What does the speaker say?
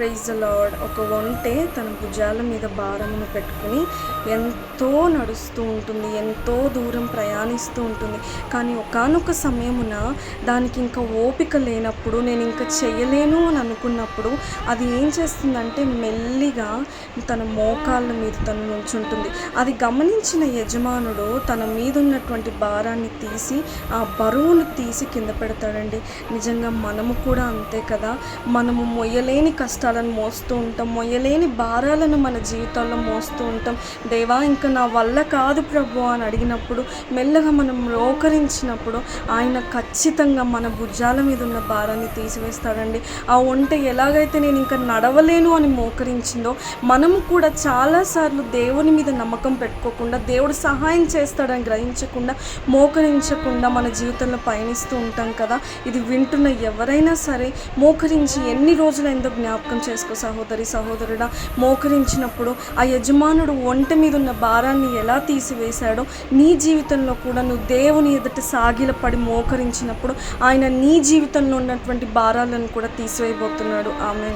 Praise lord ఒక ఒంటె తన భుజాల మీద భారమును పెట్టుకుని ఎంతో నడుస్తూ ఉంటుంది ఎంతో దూరం ప్రయాణిస్తూ ఉంటుంది. కానీ ఒకానొక సమయమున దానికి ఇంకా ఓపిక లేనప్పుడు నేను ఇంకా చేయలేను అని అనుకున్నప్పుడు అది ఏం చేస్తుందంటే మెల్లిగా తన మోకాళ్ళ మీద తను నుంచుంటుంది. అది గమనించిన యజమానుడు తన మీద ఉన్నటువంటి భారాన్ని తీసి ఆ బరువును తీసి కింద పెడతాడండి. నిజంగా మనము కూడా అంతే కదా? మనము మొయ్యలేని కష్టాలను మోస్తూ ఉంటాం మొయ్యలేని భారాలను మన జీవితంలో మోస్తూ ఉంటాం. దేవా ఇంకా నా వల్ల కాదు ప్రభు అని అడిగినప్పుడు మెల్లగా మనం రోకరించినప్పుడు ఆయన ఖచ్చితంగా మన భుజాల మీద ఉన్న భారాన్ని తీసివేస్తాడండి. ఆ వంట ఎలాగైతే నేను ఇంకా నడవలేను అని మోకరించిందో మనం కూడా చాలాసార్లు దేవుని మీద నమ్మకం పెట్టుకోకుండా దేవుడు సహాయం చేస్తాడని గ్రహించకుండా మోకరించకుండా మన జీవితంలో పయనిస్తూ ఉంటాం కదా. ఇది వింటున్న ఎవరైనా సరే మోకరించి ఎన్ని రోజులైందో జ్ఞాపకం చేసుకో సహోదరి సహోదరుడా. మోకరించినప్పుడు ఆ యజమానుడు ఒంట మీద ఉన్న భారాన్ని ఎలా తీసివేశాడో నీ జీవితంలో కూడా నువ్వు దేవుని ఎదుట సాగిలపడి మోకరించినప్పుడు ఆయన నీ జీవితంలో ఉన్నటువంటి భారాలను కూడా తీసివేయబోతున్నాడు. ఆమె